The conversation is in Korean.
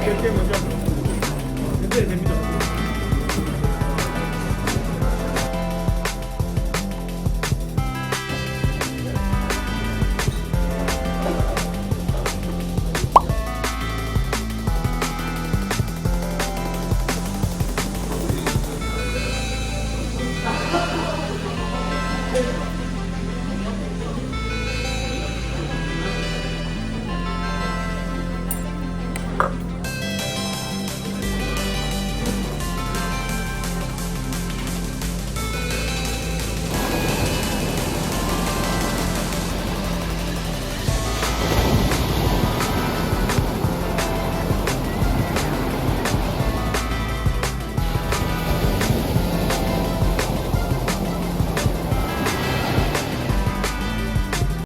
이렇게 먼저. 근데 됩니다.